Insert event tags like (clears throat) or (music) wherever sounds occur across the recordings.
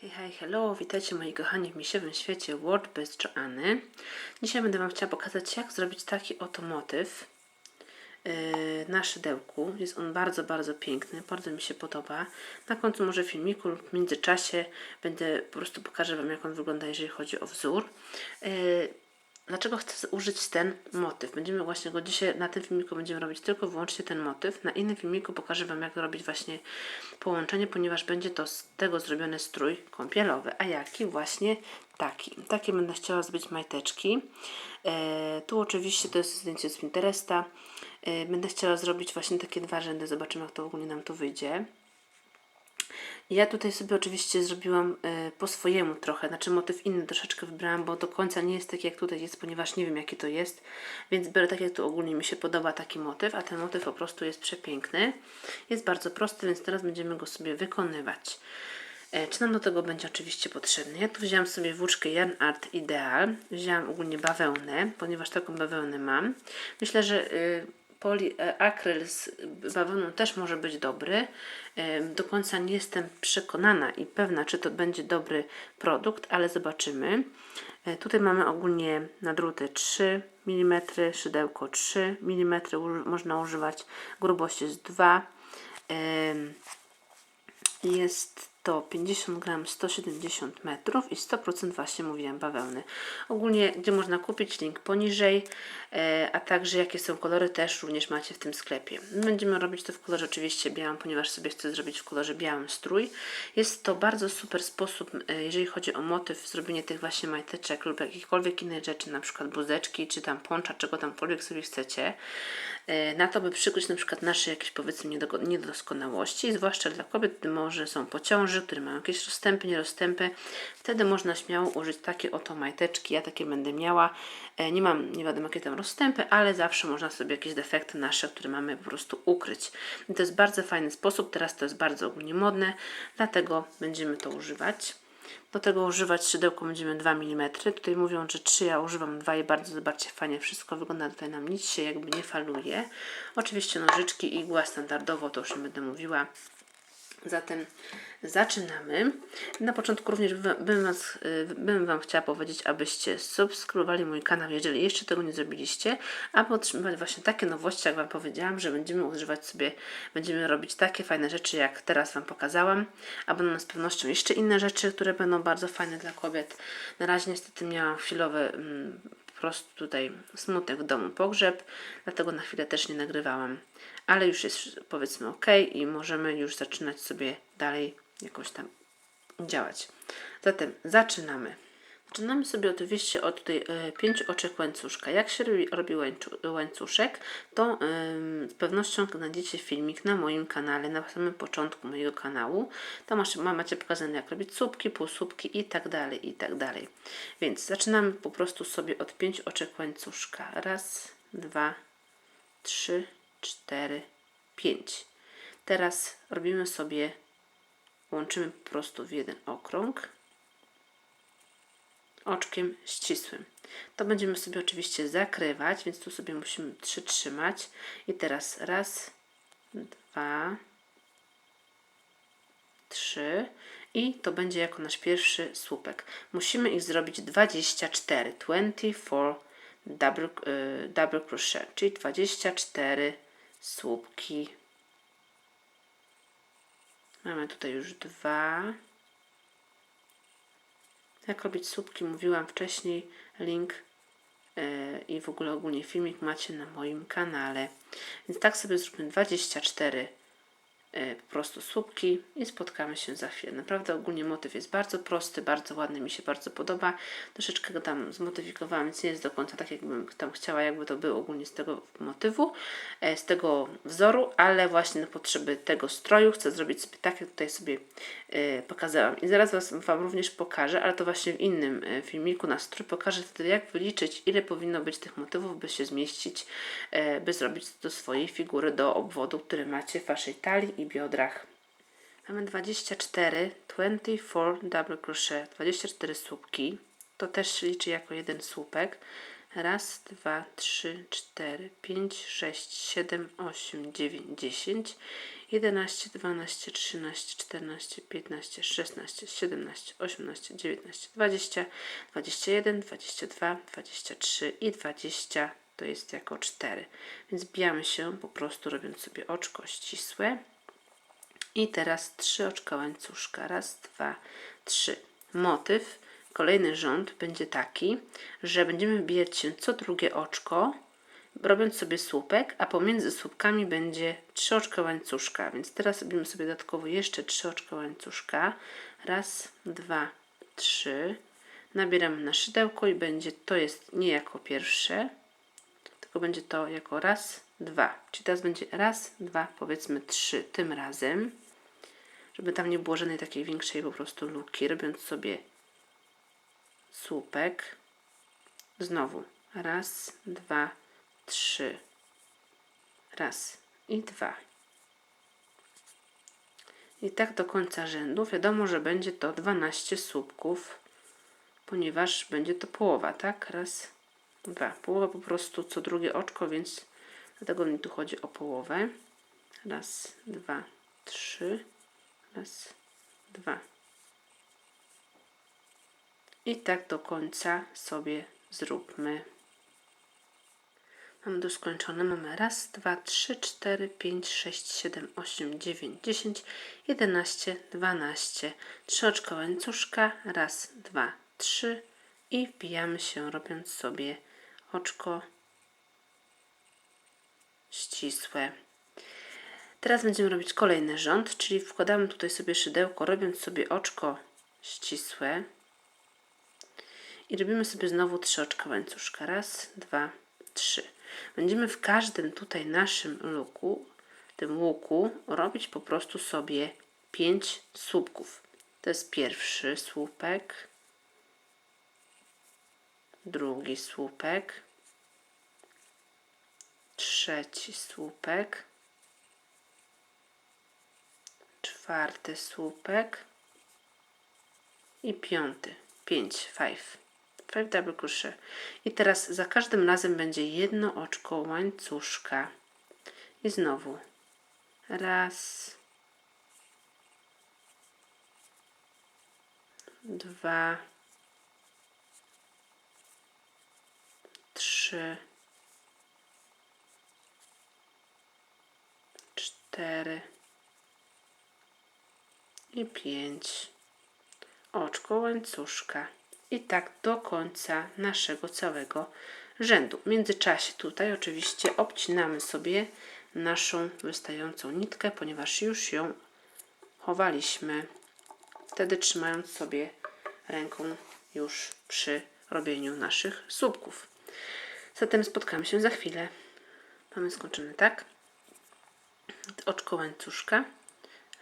Hej, hej, hello, witajcie moi kochani w misiowym świecie bez Joanny. Dzisiaj będę Wam chciała pokazać, jak zrobić taki oto motyw yy, na szydełku. Jest on bardzo, bardzo piękny, bardzo mi się podoba. Na końcu może filmiku lub w międzyczasie będę po prostu pokażę Wam, jak on wygląda, jeżeli chodzi o wzór. Yy, Dlaczego chcę użyć ten motyw? Będziemy właśnie go dzisiaj, na tym filmiku będziemy robić tylko wyłącznie ten motyw. Na innym filmiku pokażę Wam, jak robić właśnie połączenie, ponieważ będzie to z tego zrobiony strój kąpielowy. A jaki? Właśnie taki. Takie będę chciała zrobić majteczki. E, tu oczywiście to jest zdjęcie z Pinteresta. E, będę chciała zrobić właśnie takie dwa rzędy. Zobaczymy, jak to ogólnie nam tu wyjdzie. Ja tutaj sobie oczywiście zrobiłam e, po swojemu trochę, znaczy motyw inny troszeczkę wybrałam, bo do końca nie jest tak jak tutaj jest, ponieważ nie wiem jaki to jest, więc biorę tak jak tu ogólnie mi się podoba taki motyw, a ten motyw po prostu jest przepiękny. Jest bardzo prosty, więc teraz będziemy go sobie wykonywać. E, Czy nam do tego będzie oczywiście potrzebny? Ja tu wzięłam sobie włóczkę Yarn Art Ideal. Wzięłam ogólnie bawełnę, ponieważ taką bawełnę mam. Myślę, że y, poliakryl z bawełną też może być dobry. E, Do końca nie jestem przekonana i pewna, czy to będzie dobry produkt, ale zobaczymy. E, Tutaj mamy ogólnie na druty 3 mm, szydełko 3 mm, można używać. Grubość jest 2 jest to 50 gram 170 metrów i 100% właśnie mówiłem bawełny. Ogólnie gdzie można kupić link poniżej, e, a także jakie są kolory też również macie w tym sklepie. Będziemy robić to w kolorze oczywiście białym, ponieważ sobie chcę zrobić w kolorze białym strój. Jest to bardzo super sposób, e, jeżeli chodzi o motyw, zrobienie tych właśnie majteczek lub jakichkolwiek innych rzeczy, na przykład buzeczki, czy tam poncza, czego tamkolwiek sobie chcecie, e, na to, by przykryć na przykład nasze jakieś powiedzmy niedo- niedoskonałości, zwłaszcza dla kobiet, gdy może są po ciąży, które mają jakieś rozstępy, nierozstępy, wtedy można śmiało użyć takie oto majteczki, ja takie będę miała, E, nie mam nie wiadomo jakie tam rozstępy, ale zawsze można sobie jakieś defekty nasze, które mamy po prostu ukryć. I to jest bardzo fajny sposób, teraz to jest bardzo ogólnie modne, dlatego będziemy to używać. Do tego używać szydełko będziemy 2 mm. Tutaj mówią, że 3, ja używam 2 i bardzo zobaczcie, fajnie wszystko wygląda. Tutaj nam nic się jakby nie faluje. Oczywiście nożyczki, igła standardowo, to już nie będę mówiła. Zatem zaczynamy. Na początku również bym- was, y, bym Wam chciała powiedzieć, abyście subskrybowali mój kanał, jeżeli jeszcze tego nie zrobiliście, aby otrzymywać właśnie takie nowości, jak Wam powiedziałam, że będziemy używać sobie, będziemy robić takie fajne rzeczy, jak teraz Wam pokazałam, a będą z pewnością jeszcze inne rzeczy, które będą bardzo fajne dla kobiet. Na razie niestety miałam chwilowy mm, po prostu tutaj smutek w domu, pogrzeb, dlatego na chwilę też nie nagrywałam, ale już jest powiedzmy ok i możemy już zaczynać sobie dalej jakoś tam działać. Zatem zaczynamy. Zaczynamy sobie oczywiście od tutaj e, pięciu oczek łańcuszka. Jak się robi, robi łańcuszek, to z pewnością znajdziecie filmik na moim kanale, na samym początku mojego kanału. Tam macie, ma- macie pokazane jak robić słupki, półsłupki i tak dalej, i tak dalej. Więc zaczynamy po prostu sobie od pięciu oczek łańcuszka. Raz, dwa, trzy, cztery, pięć. Teraz robimy sobie, łączymy po prostu w jeden okrąg oczkiem ścisłym. To będziemy sobie oczywiście zakrywać, więc tu sobie musimy przytrzymać. I teraz raz, dwa, trzy i to będzie jako nasz pierwszy słupek. Musimy ich zrobić 24, 24 double, y, double crochet, czyli 24 słupki. Mamy tutaj już dwa. Jak robić słupki mówiłam wcześniej, link yy, i w ogóle ogólnie filmik macie na moim kanale. Więc tak sobie zróbmy 24 yy, po prostu słupki i spotkamy się za chwilę. Naprawdę ogólnie motyw jest bardzo prosty, bardzo ładny, mi się bardzo podoba. Troszeczkę go tam zmodyfikowałam, więc nie jest do końca tak, jakbym tam chciała, jakby to było ogólnie z tego motywu, e, z tego wzoru, ale właśnie na potrzeby tego stroju chcę zrobić sobie tak, jak tutaj sobie e, pokazałam. I zaraz was, Wam również pokażę, ale to właśnie w innym e, filmiku na strój pokażę wtedy, jak wyliczyć, ile powinno być tych motywów, by się zmieścić, e, by zrobić do swojej figury, do obwodu, który macie w Waszej talii i biodrach. Mamy 24, 24 double crochet, 24 słupki. To też się liczy jako jeden słupek. Raz, dwa, trzy, cztery, pięć, sześć, siedem, osiem, dziewięć, dziesięć, jedenaście, dwanaście, trzynaście, czternaście, piętnaście, szesnaście, siedemnaście, osiemnaście, dziewiętnaście, dwadzieścia, dwadzieścia jeden, dwadzieścia dwa, dwadzieścia trzy i dwadzieścia to jest jako cztery. Więc bijamy się po prostu robiąc sobie oczko ścisłe. I teraz trzy oczka łańcuszka. Raz, dwa, trzy. Motyw, kolejny rząd będzie taki, że będziemy wbijać się co drugie oczko, robiąc sobie słupek, a pomiędzy słupkami będzie trzy oczka łańcuszka. Więc teraz robimy sobie dodatkowo jeszcze trzy oczka łańcuszka. Raz, dwa, trzy. Nabieramy na szydełko i będzie to jest nie jako pierwsze, tylko będzie to jako raz, dwa. Czyli teraz będzie raz, dwa, powiedzmy trzy tym razem żeby tam nie było żadnej takiej większej po prostu luki, robiąc sobie słupek. Znowu raz, dwa, trzy. Raz i dwa. I tak do końca rzędu. Wiadomo, że będzie to 12 słupków, ponieważ będzie to połowa, tak? Raz, dwa. Połowa po prostu co drugie oczko, więc dlatego mi tu chodzi o połowę. Raz, dwa, trzy. Raz, dwa. I tak do końca sobie zróbmy. Mamy to skończone. Mamy raz, dwa, trzy, cztery, pięć, sześć, siedem, osiem, dziewięć, dziesięć, jedenaście, dwanaście. Trzy oczka łańcuszka. Raz, dwa, trzy. I wbijamy się, robiąc sobie oczko ścisłe. Teraz będziemy robić kolejny rząd, czyli wkładamy tutaj sobie szydełko, robiąc sobie oczko ścisłe. I robimy sobie znowu trzy oczka łańcuszka. Raz, dwa, trzy. Będziemy w każdym tutaj naszym luku, tym łuku, robić po prostu sobie pięć słupków. To jest pierwszy słupek, drugi słupek, trzeci słupek, czwarty słupek i piąty. Pięć, five. Five double crochet. I teraz za każdym razem będzie jedno oczko łańcuszka. I znowu raz, dwa, trzy, cztery, i 5 oczko łańcuszka i tak do końca naszego całego rzędu. W międzyczasie tutaj oczywiście obcinamy sobie naszą wystającą nitkę, ponieważ już ją chowaliśmy. Wtedy trzymając sobie ręką już przy robieniu naszych słupków. Zatem spotkamy się za chwilę. Mamy skończone, tak? Oczko łańcuszka.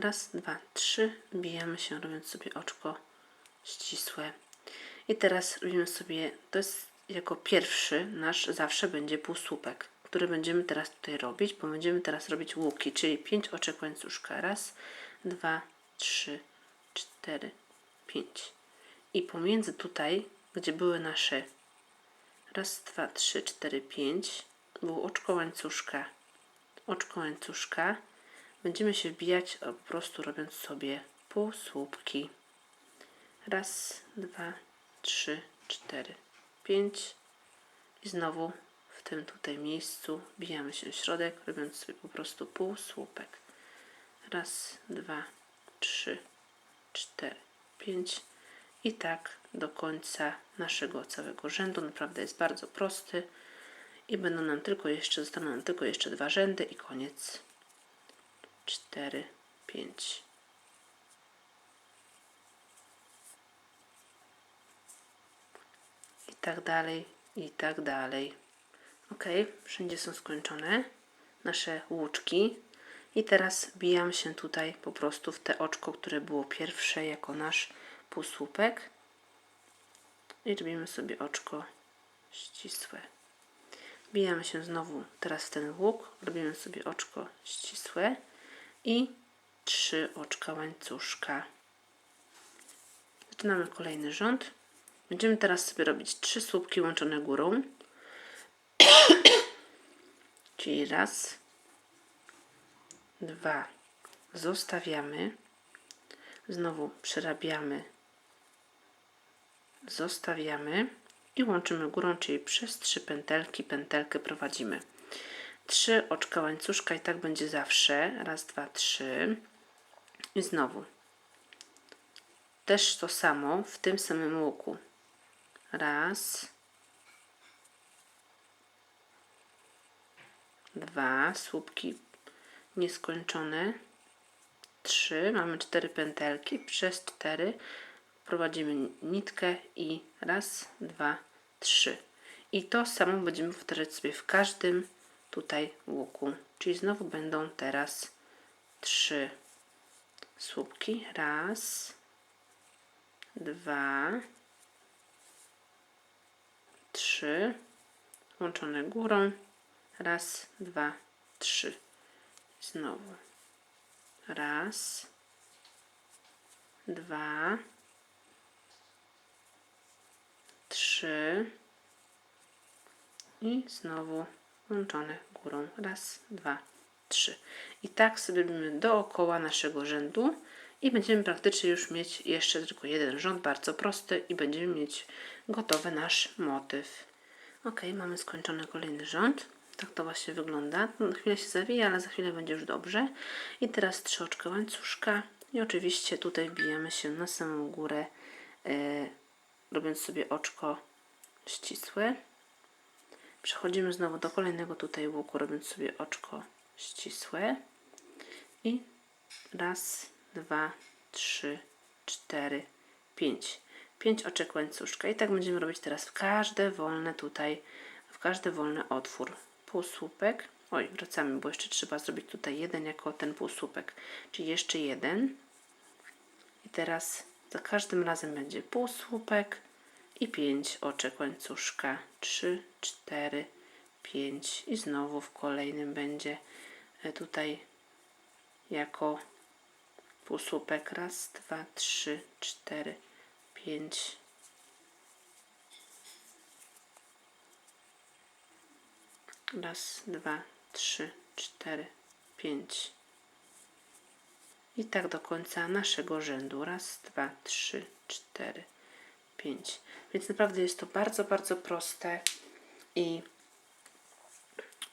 Raz, dwa, trzy. Bijamy się, robiąc sobie oczko ścisłe. I teraz robimy sobie, to jest jako pierwszy nasz zawsze będzie półsłupek, który będziemy teraz tutaj robić, bo będziemy teraz robić łuki, czyli pięć oczek łańcuszka. Raz, dwa, trzy, cztery, pięć. I pomiędzy tutaj, gdzie były nasze raz, dwa, trzy, cztery, pięć, było oczko łańcuszka, oczko łańcuszka, Będziemy się wbijać po prostu robiąc sobie półsłupki. Raz, dwa, trzy, cztery, pięć. I znowu w tym tutaj miejscu wbijamy się w środek, robiąc sobie po prostu półsłupek. Raz, dwa, trzy, cztery, pięć. I tak do końca naszego całego rzędu. Naprawdę jest bardzo prosty. I będą nam tylko jeszcze, zostaną nam tylko jeszcze dwa rzędy i koniec cztery, pięć. I tak dalej, i tak dalej. Ok, wszędzie są skończone nasze łuczki. I teraz bijam się tutaj po prostu w te oczko, które było pierwsze jako nasz półsłupek. I robimy sobie oczko ścisłe. Bijamy się znowu teraz w ten łuk, robimy sobie oczko ścisłe i trzy oczka łańcuszka. Zaczynamy kolejny rząd. Będziemy teraz sobie robić trzy słupki łączone górą. (clears throat) Czyli raz, dwa, zostawiamy, znowu przerabiamy, zostawiamy i łączymy górą, czyli przez trzy pętelki, pętelkę prowadzimy. Trzy oczka łańcuszka i tak będzie zawsze. Raz, dwa, trzy. I znowu. Też to samo w tym samym łuku. Raz. Dwa. Słupki nieskończone. Trzy. Mamy cztery pętelki. Przez cztery prowadzimy nitkę i raz, dwa, trzy. I to samo będziemy powtarzać sobie w każdym tutaj łuku. Czyli znowu będą teraz trzy słupki. Raz, dwa, trzy. Łączone górą. Raz, dwa, trzy. Znowu. Raz, dwa, trzy i znowu łączone górą. Raz, dwa, trzy. I tak sobie robimy dookoła naszego rzędu i będziemy praktycznie już mieć jeszcze tylko jeden rząd, bardzo prosty i będziemy mieć gotowy nasz motyw. Ok, mamy skończony kolejny rząd. Tak to właśnie wygląda. Na chwilę się zawija, ale za chwilę będzie już dobrze. I teraz trzy oczka łańcuszka i oczywiście tutaj wbijamy się na samą górę, e, robiąc sobie oczko ścisłe. Przechodzimy znowu do kolejnego tutaj łuku, robiąc sobie oczko ścisłe. I raz, dwa, trzy, cztery, pięć. Pięć oczek łańcuszka. I tak będziemy robić teraz w każde wolne tutaj, w każdy wolny otwór. Półsłupek. Oj, wracamy, bo jeszcze trzeba zrobić tutaj jeden jako ten półsłupek. Czyli jeszcze jeden. I teraz za każdym razem będzie półsłupek i 5 oczek łańcuszka. 3, 4, 5 i znowu w kolejnym będzie e, tutaj jako półsłupek. Raz, dwa, trzy, cztery, pięć. Raz, dwa, trzy, cztery, pięć. I tak do końca naszego rzędu. Raz, dwa, trzy, cztery, 5. Więc naprawdę jest to bardzo, bardzo proste i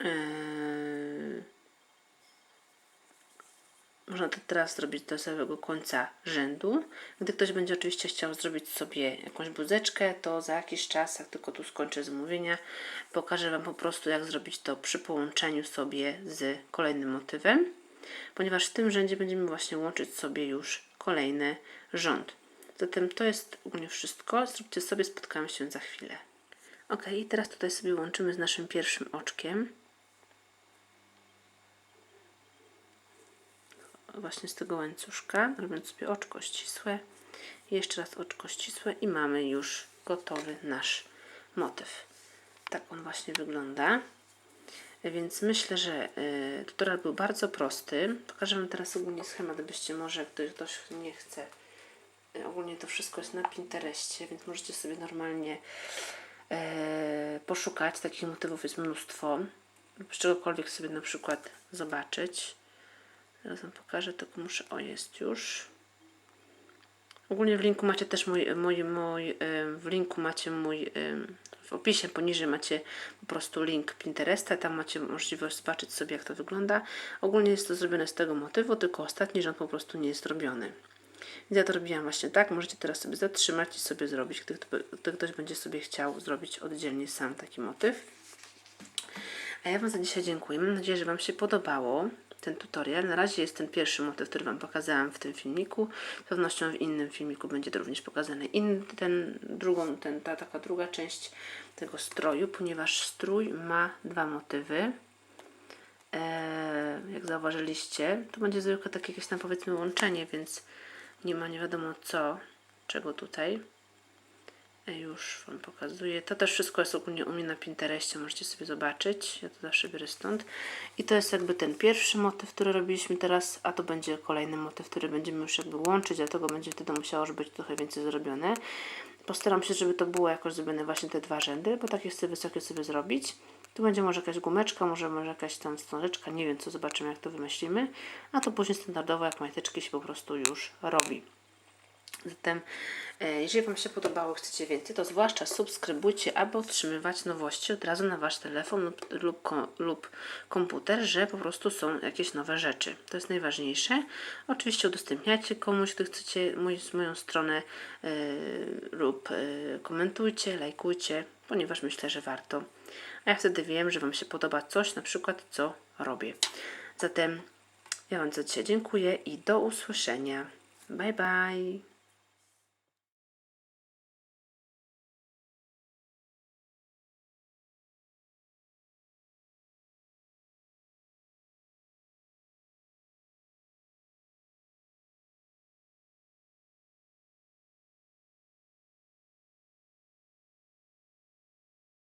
yy, można to teraz zrobić do samego końca rzędu. Gdy ktoś będzie oczywiście chciał zrobić sobie jakąś bluzeczkę, to za jakiś czas, jak tylko tu skończę zamówienia, pokażę Wam po prostu, jak zrobić to przy połączeniu sobie z kolejnym motywem, ponieważ w tym rzędzie będziemy właśnie łączyć sobie już kolejny rząd. Zatem to jest u mnie wszystko. Zróbcie sobie, spotkamy się za chwilę. Ok, i teraz tutaj sobie łączymy z naszym pierwszym oczkiem. Właśnie z tego łańcuszka, robiąc sobie oczko ścisłe. Jeszcze raz oczko ścisłe i mamy już gotowy nasz motyw. Tak on właśnie wygląda. Więc myślę, że y, tutorial był bardzo prosty. Pokażę Wam teraz ogólnie schemat, gdybyście może ktoś nie chce ogólnie to wszystko jest na Pinterestie, więc możecie sobie normalnie e, poszukać. Takich motywów jest mnóstwo. Z czegokolwiek sobie na przykład zobaczyć. Zaraz Wam pokażę, tylko muszę, o jest już. Ogólnie w linku macie też mój, mój, mój e, w linku macie mój, e, w opisie poniżej macie po prostu link Pinteresta, tam macie możliwość zobaczyć sobie jak to wygląda. Ogólnie jest to zrobione z tego motywu, tylko ostatni rząd po prostu nie jest robiony. Więc ja to robiłam właśnie tak. Możecie teraz sobie zatrzymać i sobie zrobić, gdy, gdy ktoś będzie sobie chciał zrobić oddzielnie sam taki motyw. A ja Wam za dzisiaj dziękuję. Mam nadzieję, że Wam się podobało ten tutorial. Na razie jest ten pierwszy motyw, który Wam pokazałam w tym filmiku. Z pewnością w innym filmiku będzie to również pokazane. In, ten drugą, ten, ta taka druga część tego stroju, ponieważ strój ma dwa motywy. Eee, jak zauważyliście, to będzie zwykle takie jakieś tam powiedzmy łączenie, więc nie ma nie wiadomo co, czego tutaj. Już Wam pokazuję. To też wszystko jest ogólnie u mnie na Pinterestie, możecie sobie zobaczyć. Ja to zawsze biorę stąd. I to jest jakby ten pierwszy motyw, który robiliśmy teraz, a to będzie kolejny motyw, który będziemy już jakby łączyć, dlatego będzie wtedy musiało już być trochę więcej zrobione. Postaram się, żeby to było jakoś zrobione właśnie te dwa rzędy, bo takie chcę wysokie sobie zrobić. Tu będzie może jakaś gumeczka, może, może jakaś tam wstążeczka, nie wiem co, zobaczymy jak to wymyślimy. A to później standardowo jak majteczki się po prostu już robi. Zatem, e, jeżeli Wam się podobało, chcecie więcej, to zwłaszcza subskrybujcie, aby otrzymywać nowości od razu na Wasz telefon lub, lub, lub komputer, że po prostu są jakieś nowe rzeczy. To jest najważniejsze. Oczywiście udostępniajcie komuś, kto chcecie mój, moją stronę e, lub e, komentujcie, lajkujcie, ponieważ myślę, że warto. A ja wtedy wiem, że Wam się podoba coś, na przykład co robię. Zatem ja Wam za dzisiaj dziękuję i do usłyszenia. Bye bye.